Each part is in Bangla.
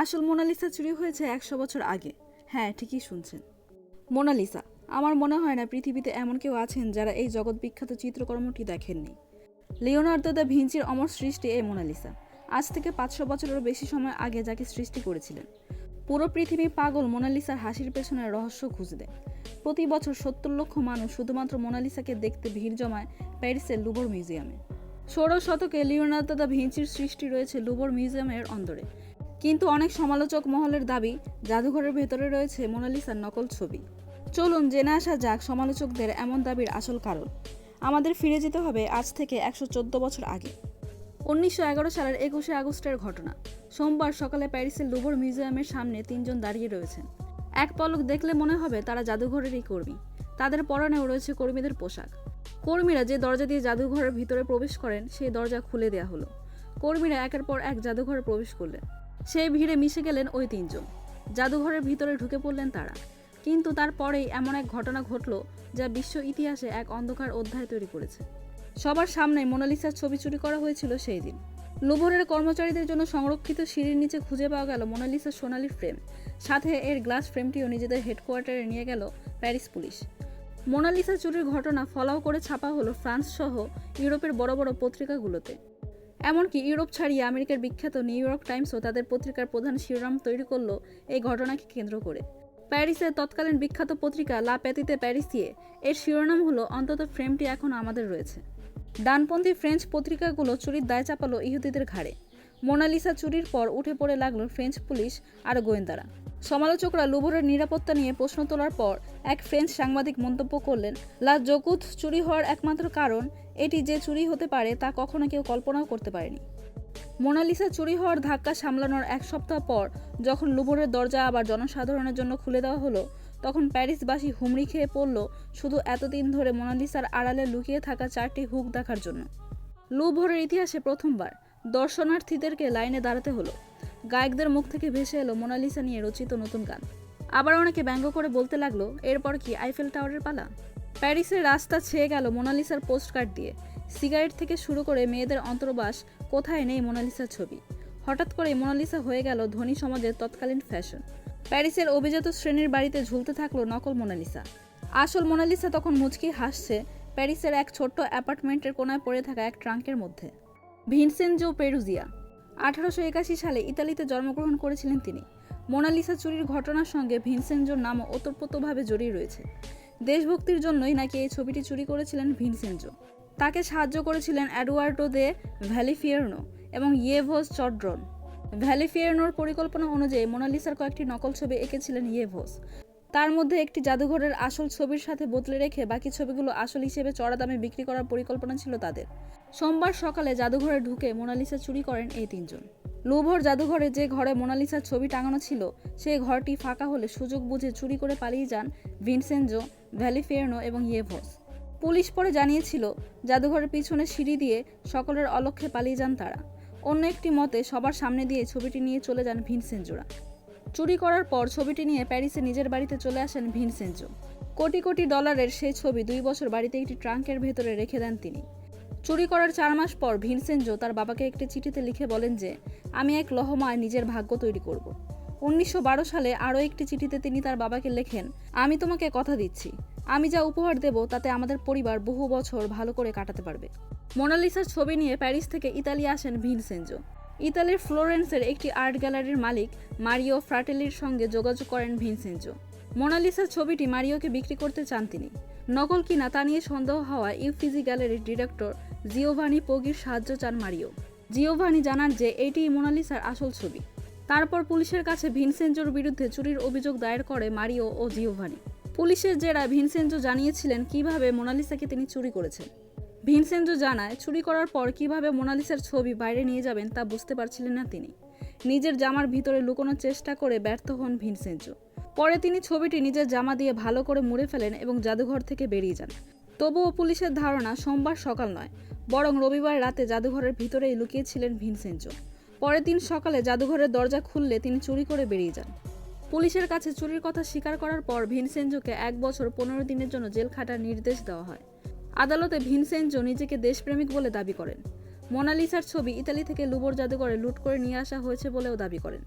আসল মোনালিসা চুরি হয়েছে একশো বছর আগে। হ্যাঁ ঠিকই শুনছেন। মোনালিসা, আমার মনে হয় না পৃথিবীতে এমন কেউ আছেন যারা এই জগৎ বিখ্যাত চিত্রকর্মটি দেখেননি। লিওনার্দো দ্য ভিঞ্চির অমর সৃষ্টি এই মোনালিসা। আজ থেকে পাঁচশো বছরেরও বেশি সময় আগে যাকে সৃষ্টি করেছিলেন। পুরো পৃথিবী পাগল মোনালিসার হাসির পেছনে রহস্য খুঁজতে প্রতি বছর সত্তর লক্ষ মানুষ শুধুমাত্র মোনালিসাকে দেখতে ভিড় জমায় প্যারিসের লুবোর মিউজিয়ামে। ষোড়শ শতকে লিওনার্দো দ্য ভিঞ্চির সৃষ্টি রয়েছে লুবোর মিউজিয়ামের অন্দরে। কিন্তু অনেক সমালোচক মহলের দাবি, জাদুঘরের ভেতরে রয়েছে মোনালিসার নকল ছবি। চলুন জেনে আসা যাক সমালোচকদের এমন দাবির আসল কারণ। আমাদের ফিরে যেতে হবে আজ থেকে একশো চোদ্দ বছর আগে। উনিশশো এগারো সালের একুশে আগস্টের ঘটনা। সোমবার সকালে প্যারিসের লুবোর মিউজিয়ামের সামনে তিনজন দাঁড়িয়ে রয়েছেন। এক পলক দেখলে মনে হবে তারা জাদুঘরেরই কর্মী। তাদের পরনেও রয়েছে কর্মীদের পোশাক। কর্মীরা যে দরজা দিয়ে জাদুঘরের ভিতরে প্রবেশ করেন, সেই দরজা খুলে দেওয়া হলো। কর্মীরা একের পর এক জাদুঘরে প্রবেশ করলেন। সেই ভিড়ে মিশে গেলেন ওই তিনজন। জাদুঘরের ভিতরে ঢুকে পড়লেন তারা। কিন্তু তারপরেই এমন এক ঘটনা ঘটল যা বিশ্ব ইতিহাসে এক অন্ধকার অধ্যায় তৈরি করেছে। সবার সামনে মোনালিসার ছবি চুরি করা হয়েছিল সেই দিন। লুভরের কর্মচারীদের জন্য সংরক্ষিত সিঁড়ির নিচে খুঁজে পাওয়া গেল মোনালিসার সোনালি ফ্রেম। সাথে এর গ্লাস ফ্রেমটিও নিজেদের হেডকোয়ার্টারে নিয়ে গেল প্যারিস পুলিশ। মোনালিসা চুরির ঘটনা ফলাও করে ছাপা হলো ফ্রান্স সহ ইউরোপের বড় বড় পত্রিকাগুলোতে। এমনকি ইউরোপ ছাড়িয়ে আমেরিকার বিখ্যাত নিউ ইয়র্ক টাইমসও তাদের পত্রিকার প্রধান শিরোনাম তৈরি করল এই ঘটনাকে কেন্দ্র করে। প্যারিসের তৎকালীন বিখ্যাত পত্রিকা লা প্যাতিতে প্যারিসিয়ে এর শিরোনাম হলো, অন্তত ফ্রেমটি এখন আমাদের রয়েছে। ডানপন্থী ফ্রেঞ্চ পত্রিকাগুলো চুরির দায় চাপালো ইহুদিদের ঘাড়ে। মোনালিসা চুরির পর উঠে পড়ে লাগল ফ্রেঞ্চ পুলিশ আর গোয়েন্দারা। সমালোচকরা লুভরের নিরাপত্তা নিয়ে প্রশ্ন তোলার পর এক ফ্রেঞ্চ সাংবাদিক মন্তব্য করলেন, লা জকুত চুরি হওয়ার একমাত্র কারণ এটি যে চুরি হতে পারে তা কখনো কেউ কল্পনাও করতে পারেনি। মোনালিসা চুরি হওয়ার ধাক্কা সামলানোর এক সপ্তাহ পর যখন লুভরের দরজা আবার জনসাধারণের জন্য খুলে দেওয়া হলো, তখন প্যারিসবাসী হুমড়ি খেয়ে পড়ল শুধু এতদিন ধরে মোনালিসার আড়ালে লুকিয়ে থাকা চারটি হুক দেখার জন্য। লুভরের ইতিহাসে প্রথমবার দর্শনার্থীদেরকে লাইনে দাঁড়াতে হলো। গায়কদের মুখ থেকে ভেসে এলো মোনালিসা নিয়ে রচিত নতুন গান। আবার অনেকে ব্যঙ্গ করে বলতে লাগল, এরপর কি আইফেল টাওয়ারের পালা? প্যারিসের রাস্তা ছেয়ে গেল মোনালিসার পোস্টকার্ড দিয়ে। সিগারেট থেকে শুরু করে মেয়েদের অন্তর্বাস, কোথায় নেই মোনালিসার ছবি? হঠাৎ করে মোনালিসা হয়ে গেল ধনী সমাজের তৎকালীন ফ্যাশন। প্যারিসের অভিজাত শ্রেণির বাড়িতে ঝুলতে থাকল নকল মোনালিসা। আসল মোনালিসা তখন মুচকি হাসছে প্যারিসের এক ছোট্ট অ্যাপার্টমেন্টের কোনায় পড়ে থাকা এক ট্রাঙ্কের মধ্যে। ভিনসেনজো পেরুজিয়া আঠারোশো একাশি সালে ইতালিতে জন্মগ্রহণ করেছিলেন তিনি। মোনালিসা চুরির ঘটনার সঙ্গে ভিনসেনজোর নামও ওতপ্রোতভাবে জড়িয়ে রয়েছে। দেশভক্তির জন্যই নাকি এই ছবিটি চুরি করেছিলেন ভিনসেনজো। তাকে সাহায্য করেছিলেন অ্যাডওয়ার্ডো দে ভ্যালিফিয়ার্নো এবং ইয়েভোস চড্রন। ভ্যালিফিয়ার্নোর পরিকল্পনা অনুযায়ী মোনালিসার কয়েকটি নকল ছবি এঁকেছিলেন ইয়েভোস। তার মধ্যে একটি জাদুঘরের আসল ছবির সাথে বদলে রেখে বাকি ছবিগুলো আসল হিসেবে চড়া দামে বিক্রি করার পরিকল্পনা ছিল তাদের। সোমবার সকালে জাদুঘরে ঢুকে মোনালিসা চুরি করেন এই তিনজন। লুভর জাদুঘরে যে ঘরে মোনালিসার ছবি টাঙানো ছিল সেই ঘরটি ফাঁকা হলে সুযোগ বুঝে চুরি করে পালিয়ে যান ভিনসেনজো, ভ্যালিফিয়ার্নো এবং ইয়েভোস। পুলিশ পরে জানিয়েছিল, জাদুঘরের পিছনে সিঁড়ি দিয়ে সকলের অলক্ষ্যে পালিয়ে যান তারা। অন্য একটি মতে, সবার সামনে দিয়ে ছবিটি নিয়ে চলে যান ভিনসেনজোরা। চুরি করার পর ছবিটি নিয়ে প্যারিসে নিজের বাড়িতে চলে আসেন ভিনসেনজো। কোটি কোটি ডলারের সেই ছবি দুই বছর বাড়িতে একটি ট্রাঙ্কের ভেতরে রেখে দেন তিনি। চুরি করার চার মাস পর ভিনসেনজো তার বাবাকে একটি চিঠিতে লিখে বলেন যে, আমি এক লহমায় নিজের ভাগ্য তৈরি করব। উনিশশো বারো সালে আরও একটি চিঠিতে তিনি তার বাবাকে লেখেন, আমি তোমাকে কথা দিচ্ছি। আমি যা উপহার দেব তাতে আমাদের পরিবার বহু বছর ভালো করে কাটাতে পারবে। মোনালিসার ছবি নিয়ে প্যারিস থেকে ইতালি আসেন ভিনসেনজো। ইতালির ফ্লোরেন্সের একটি আর্ট গ্যালারির মালিক মারিও ফ্রাটেলির সঙ্গে যোগাযোগ করেন ভিনসেনজো। মোনালিসার ছবিটি মারিওকে বিক্রি করতে চান তিনি। নকল কিনা তা নিয়ে সন্দেহ হওয়া ইউফিজি গ্যালারির ডিরেক্টর জিওভানি পোগির সাহায্য চান মারিও। জিওভানি জানান যে, এটিই মোনালিসার আসল ছবি। তারপর পুলিশের কাছে ভিনসেনজোর বিরুদ্ধে চুরির অভিযোগ দায়ের করে মারিও ও জিওভানি। পুলিশের জেরা ভিনসেনজো জানিয়েছিলেন কীভাবে মোনালিসাকে তিনি চুরি করেছেন। ভিনসেনজো জানায়, চুরি করার পর কীভাবে মোনালিসার ছবি বাইরে নিয়ে যাবেন তা বুঝতে পারছিলেন না তিনি। নিজের জামার ভিতরে লুকোনোর চেষ্টা করে ব্যর্থ হন ভিনসেনজো পরে তিনি ছবিটি নিজের জামা দিয়ে ভালো করে মুড়ে ফেলেন এবং জাদুঘর থেকে বেরিয়ে যান। তবুও পুলিশের ধারণা, সোমবার সকাল নয়, বরং রবিবার রাতে জাদুঘরের ভিতরেই লুকিয়েছিলেন ভিনসেনজো পরের দিন সকালে জাদুঘরের দরজা খুললে তিনি চুরি করে বেরিয়ে যান। পুলিশের কাছে চুরির কথা স্বীকার করার পর ভিনসেনজোকে এক বছর পনেরো দিনের জন্য জেল খাটার নির্দেশ দেওয়া হয়। আদালতে ভিনসেনজো নিজেকে দেশপ্রেমিক বলে দাবি করেন। মোনালিসার ছবি ইতালি থেকে লুবোর জাদুঘরে লুট করে নিয়ে আসা হয়েছে বলেও দাবি করেন।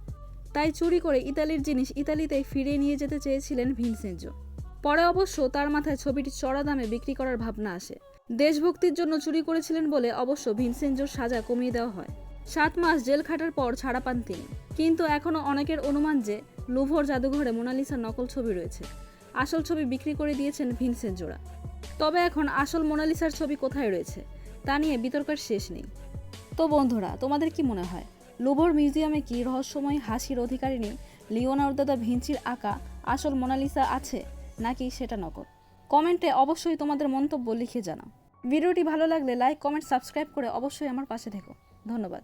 তাই চুরি করে ইতালির জিনিস ইতালিতেই ফিরিয়ে নিয়ে যেতে চেয়েছিলেন ভিনসেঞ্জো পরে অবশ্য তার মাথায় ছবিটি চড়া দামে বিক্রি করার ভাবনা আসে। দেশভক্তির জন্য চুরি করেছিলেন বলে অবশ্য ভিনসেঞ্জোর সাজা কমিয়ে দেওয়া হয়। সাত মাস জেল খাটার পর ছাড়া পান তিনি। কিন্তু এখনও অনেকের অনুমান যে লুভর জাদুঘরে মোনালিসার নকল ছবি রয়েছে। আসল ছবি বিক্রি করে দিয়েছেন ভিনসেঞ্জোরা তবে এখন আসল মোনালিসার ছবি কোথায় রয়েছে, তা নিয়ে বিতর্কের শেষ নেই। তো বন্ধুরা, তোমাদের কি মনে হয়? লুভর মিউজিয়ামে কি রহস্যময় হাসির অধিকারিণী লিওনার্দো দা ভিঞ্চির আঁকা আসল মোনালিসা আছে, নাকি সেটা নকল? কমেন্টে অবশ্যই তোমাদের মন্তব্য লিখে জানাও। ভিডিওটি ভালো লাগলে লাইক, কমেন্ট, সাবস্ক্রাইব করে অবশ্যই আমার পাশে থেকো। ধন্যবাদ।